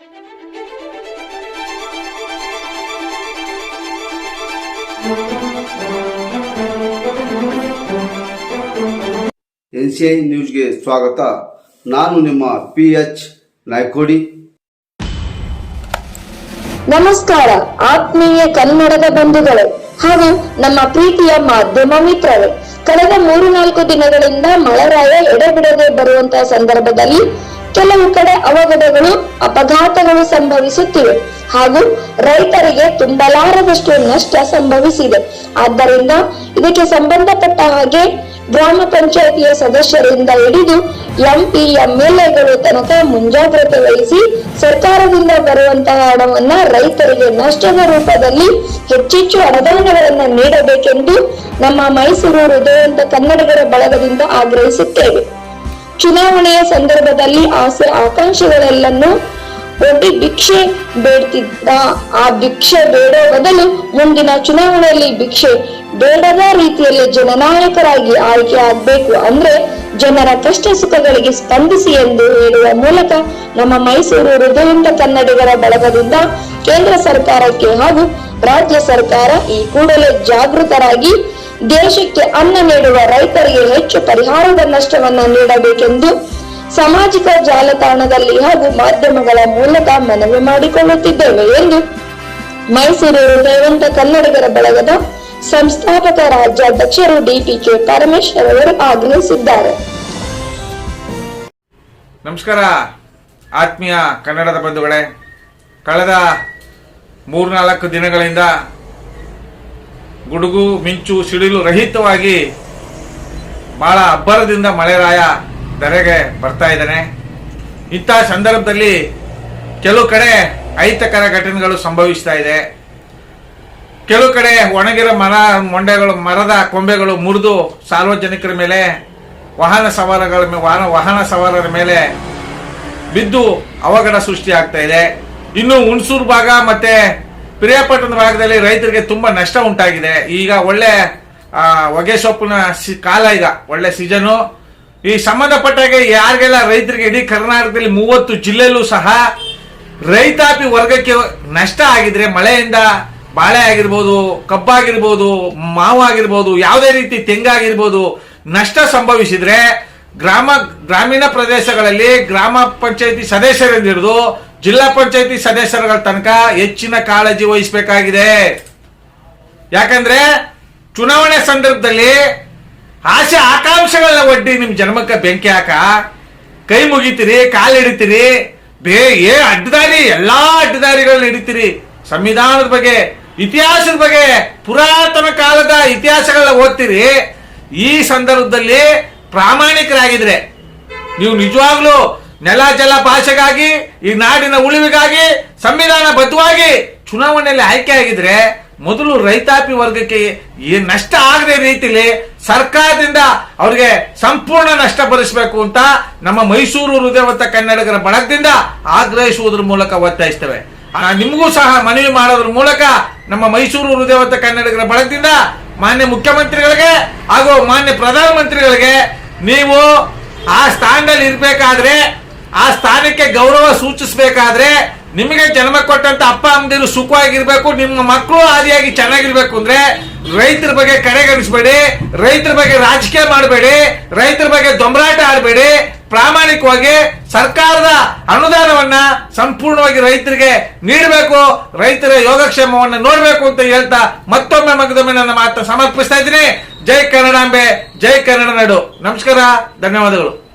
N C I ನ್ಯೂಸ್ಗೆ ಸ್ವಾಗತ. ನಾನು ನಿಮ್ಮ ಪಿ ಎಚ್ ನಾಯ್ಕೋಡಿ. ನಮಸ್ಕಾರ. ಆತ್ಮೀಯ ಕನ್ನಡದ ಬಂಧುಗಳೇ, ಹಾಗೂ ನಮ್ಮ ಪ್ರೀತಿಯ ಮಾಧ್ಯಮ ಮಿತ್ರರೇ, ಕಳೆದ ಮೂರು ನಾಲ್ಕು ದಿನಗಳಿಂದ ಮಳೆರಾಯ ಎಡೆಬಿಡದೆ ಬರುವಂತಹ ಸಂದರ್ಭದಲ್ಲಿ ಕೆಲವು ಕಡೆ ಅವಘಡಗಳು, ಅಪಘಾತಗಳು ಸಂಭವಿಸುತ್ತಿವೆ ಹಾಗೂ ರೈತರಿಗೆ ತುಂಬಲಾರದಷ್ಟು ನಷ್ಟ ಸಂಭವಿಸಿದೆ. ಆದ್ದರಿಂದ ಇದಕ್ಕೆ ಸಂಬಂಧಪಟ್ಟ ಹಾಗೆ ಗ್ರಾಮ ಪಂಚಾಯತಿಯ ಸದಸ್ಯರಿಂದ ಹಿಡಿದು ಎಂಪಿ, ಎಂಎಲ್ಎಗಳು ತನಕ ಮುಂಜಾಗ್ರತೆ ವಹಿಸಿ ಸರ್ಕಾರದಿಂದ ಬರುವಂತಹ ಹಣವನ್ನ ರೈತರಿಗೆ ನಷ್ಟದ ರೂಪದಲ್ಲಿ ಹೆಚ್ಚೆಚ್ಚು ಅನುದಾನಗಳನ್ನು ನೀಡಬೇಕೆಂದು ನಮ್ಮ ಮೈಸೂರು ಹೃದಯವಂತ ಕನ್ನಡಿಗರ ಬಳಗದಿಂದ ಆಗ್ರಹಿಸುತ್ತೇವೆ. ಚುನಾವಣೆಯ ಸಂದರ್ಭದಲ್ಲಿ ಆಸೆ ಆಕಾಂಕ್ಷೆಗಳೆಲ್ಲನ್ನು ಒಡ್ಡಿ ಭಿಕ್ಷೆ ಬೇಡ್ತಿದ್ದ. ಆ ಭಿಕ್ಷೆ ಬೇಡೋ ಬದಲು ಮುಂದಿನ ಚುನಾವಣೆಯಲ್ಲಿ ಭಿಕ್ಷೆ ಬೇಡದ ರೀತಿಯಲ್ಲಿ ಜನನಾಯಕರಾಗಿ ಆಯ್ಕೆ ಆಗ್ಬೇಕು ಅಂದ್ರೆ ಜನರ ಕಷ್ಟ ಸುಖಗಳಿಗೆ ಸ್ಪಂದಿಸಿ ಎಂದು ಹೇಳುವ ಮೂಲಕ ನಮ್ಮ ಮೈಸೂರು ಹೃದಯಂತ ಕನ್ನಡಿಗರ ಬಳಗದಿಂದ ಕೇಂದ್ರ ಸರ್ಕಾರಕ್ಕೆ ಹಾಗೂ ರಾಜ್ಯ ಸರ್ಕಾರ ಈ ಕೂಡಲೇ ಜಾಗೃತರಾಗಿ ದೇಶಕ್ಕೆ ಅನ್ನ ನೀಡುವ ರೈತರಿಗೆ ಹೆಚ್ಚು ಪರಿಹಾರದ ನಷ್ಟವನ್ನ ನೀಡಬೇಕೆಂದು ಸಾಮಾಜಿಕ ಜಾಲತಾಣದಲ್ಲಿ ಹಾಗೂ ಮಾಧ್ಯಮಗಳ ಮೂಲಕ ಮನವಿ ಮಾಡಿಕೊಳ್ಳುತ್ತಿದ್ದೇವೆ ಎಂದು ಮೈಸೂರು ಹೃದಯವಂತ ಕನ್ನಡಿಗರ ಬಳಗದ ಸಂಸ್ಥಾಪಕ ರಾಜ್ಯಾಧ್ಯಕ್ಷರು ಡಿಪಿಕೆ ಪರಮೇಶ್ವರ್ ಅವರು ಆಗ್ರಹಿಸಿದ್ದಾರೆ. ನಮಸ್ಕಾರ, ಆತ್ಮೀಯ ಕನ್ನಡದ ಬಂಧುಗಳೇ. ಕಳೆದ ಮೂರ್ನಾಲ್ಕು ದಿನಗಳಿಂದ ಗುಡುಗು, ಮಿಂಚು, ಸಿಡಿಲು ರಹಿತವಾಗಿ ಬಹಳ ಅಬ್ಬರದಿಂದ ಮಳೆರಾಯ ಧರೆಗೆ ಬರ್ತಾ ಇದ್ದಾನೆ. ಇಂಥ ಸಂದರ್ಭದಲ್ಲಿ ಕೆಲವು ಕಡೆ ಅಹಿತಕರ ಘಟನೆಗಳು ಸಂಭವಿಸ್ತಾ ಇದೆ. ಕೆಲವು ಕಡೆ ಒಣಗಿರೋ ಮರ, ಮೊಂಡೆಗಳು, ಮರದ ಕೊಂಬೆಗಳು ಮುರಿದು ಸಾರ್ವಜನಿಕರ ಮೇಲೆ, ವಾಹನ ಸವಾರಗಳ ವಾಹನ ವಾಹನ ಸವಾರರ ಮೇಲೆ ಬಿದ್ದು ಅವಘಡ ಸೃಷ್ಟಿಯಾಗ್ತಾ ಇದೆ. ಇನ್ನು ಹುಣಸೂರು ಭಾಗ ಮತ್ತೆ ಪ್ರಿಯಾಪಟ್ಟಣದ ಭಾಗದಲ್ಲಿ ರೈತರಿಗೆ ತುಂಬಾ ನಷ್ಟ ಉಂಟಾಗಿದೆ. ಈಗ ಒಳ್ಳೆ ಹೊಗೆ ಸೊಪ್ಪಿನ ಕಾಲ ಈಗ. ಒಳ್ಳೆ ಸೀಸನು. ಈ ಸಂಬಂಧಪಟ್ಟಾಗೆ ಯಾರಿಗೆಲ್ಲ ರೈತರಿಗೆ ಇಡೀ ಕರ್ನಾಟಕದಲ್ಲಿ ಮೂವತ್ತು ಜಿಲ್ಲೆಯಲ್ಲೂ ಸಹ ರೈತಾಪಿ ವರ್ಗಕ್ಕೆ ನಷ್ಟ ಆಗಿದ್ರೆ ಮಳೆಯಿಂದ ಬಾಳೆ ಆಗಿರ್ಬೋದು, ಕಬ್ಬಾಗಿರ್ಬೋದು ಮಾವು ಆಗಿರ್ಬೋದು ಯಾವುದೇ ರೀತಿ ತೆಂಗಾಗಿರ್ಬೋದು, ನಷ್ಟ ಸಂಭವಿಸಿದ್ರೆ ಗ್ರಾಮ, ಗ್ರಾಮೀಣ ಪ್ರದೇಶಗಳಲ್ಲಿ ಗ್ರಾಮ ಪಂಚಾಯತಿ ಸದಸ್ಯರಿಂದ ಹಿಡಿದು ಜಿಲ್ಲಾ ಪಂಚಾಯತಿ ಸದಸ್ಯರುಗಳ ತನಕ ಹೆಚ್ಚಿನ ಕಾಳಜಿ ವಹಿಸಬೇಕಾಗಿದೆ. ಯಾಕಂದ್ರೆ ಚುನಾವಣೆ ಸಂದರ್ಭದಲ್ಲಿ ಆಸೆ ಆಕಾಂಕ್ಷೆಗಳನ್ನ ಒಡ್ಡಿ ನಿಮ್ ಜನ್ಮಕ್ಕೆ ಬೆಂಕಿ ಹಾಕ, ಕೈ ಮುಗಿತೀರಿ, ಕಾಲು ಹಿಡಿತೀರಿ, ಬೇ ಏ ಅಡ್ಡದಾರಿ, ಎಲ್ಲಾ ಅಡ್ಡದಾರಿಗಳನ್ನ ಹಿಡಿತೀರಿ. ಸಂವಿಧಾನದ ಬಗ್ಗೆ, ಇತಿಹಾಸದ ಬಗ್ಗೆ, ಪುರಾತನ ಕಾಲದ ಇತಿಹಾಸಗಳನ್ನ ಓದ್ತೀರಿ. ಈ ಸಂದರ್ಭದಲ್ಲಿ ಪ್ರಾಮಾಣಿಕರಾಗಿದ್ರೆ, ನೀವು ನಿಜವಾಗ್ಲೂ ನೆಲ ಜಲ ಭಾಷೆಗಾಗಿ ಈ ನಾಡಿನ ಉಳಿವಿಗಾಗಿ, ಸಂವಿಧಾನ ಬದ್ಧವಾಗಿ ಚುನಾವಣೆಯಲ್ಲಿ ಆಯ್ಕೆ ಆಗಿದ್ರೆ ಮೊದಲು ರೈತಾಪಿ ವರ್ಗಕ್ಕೆ ಈ ನಷ್ಟ ಆಗದೆ ರೀತಿಲಿ ಸರ್ಕಾರದಿಂದ ಅವ್ರಿಗೆ ಸಂಪೂರ್ಣ ನಷ್ಟ ಭರಿಸಬೇಕು ಅಂತ ನಮ್ಮ ಮೈಸೂರು ಹೃದಯವಂತ ಕನ್ನಡಿಗರ ಬಳಗದಿಂದ ಆಗ್ರಹಿಸುವುದರ ಮೂಲಕ ಒತ್ತಾಯಿಸ್ತೇವೆ. ನಿಮಗೂ ಸಹ ಮನವಿ ಮಾಡೋದ್ರ ಮೂಲಕ ನಮ್ಮ ಮೈಸೂರು ಹೃದಯವಂತ ಕನ್ನಡಿಗರ ಬಳಗದಿಂದ ಮಾನ್ಯ ಮುಖ್ಯಮಂತ್ರಿಗಳಿಗೆ ಹಾಗೂ ಮಾನ್ಯ ಪ್ರಧಾನಮಂತ್ರಿಗಳಿಗೆ ನೀವು ಆ ಸ್ಥಾನದಲ್ಲಿ ಇರ್ಬೇಕಾದ್ರೆ ಆ ಸ್ಥಾನಕ್ಕೆ ಗೌರವ ಸೂಚಿಸಬೇಕಾದ್ರೆ ನಿಮಗೆ ಜನ್ಮ ಕೊಟ್ಟಂತ ಅಪ್ಪ, ಅಮ್ಮದಿರು ಸುಖವಾಗಿರ್ಬೇಕು, ನಿಮ್ಮ ಮಕ್ಕಳು ಆದಿಯಾಗಿ ಚೆನ್ನಾಗಿರ್ಬೇಕು ಅಂದ್ರೆ ರೈತರ ಬಗ್ಗೆ ಕಡೆಗಣಿಸಬೇಡಿ ರೈತರ ಬಗ್ಗೆ ರಾಜಕೀಯ ಮಾಡಬೇಡಿ, ರೈತರ ಬಗ್ಗೆ ದೊಂಬರಾಟ ಆಡಬೇಡಿ, ಪ್ರಾಮಾಣಿಕವಾಗಿ ಸರ್ಕಾರದ ಅನುದಾನವನ್ನ ಸಂಪೂರ್ಣವಾಗಿ ರೈತರಿಗೆ ನೀಡಬೇಕು, ರೈತರ ಯೋಗಕ್ಷೇಮವನ್ನು ನೋಡಬೇಕು ಅಂತ ಹೇಳ್ತಾ ಮತ್ತೊಮ್ಮೆ ಮಗದೊಮ್ಮೆ ನನ್ನ ಮಾತು ಸಮರ್ಪಿಸ್ತಾ ಇದ್ದೀನಿ. ಜೈ ಕನ್ನಡಾಂಬೆ, ಜೈ ಕನ್ನಡ ನಾಡು. ನಮಸ್ಕಾರ, ಧನ್ಯವಾದಗಳು.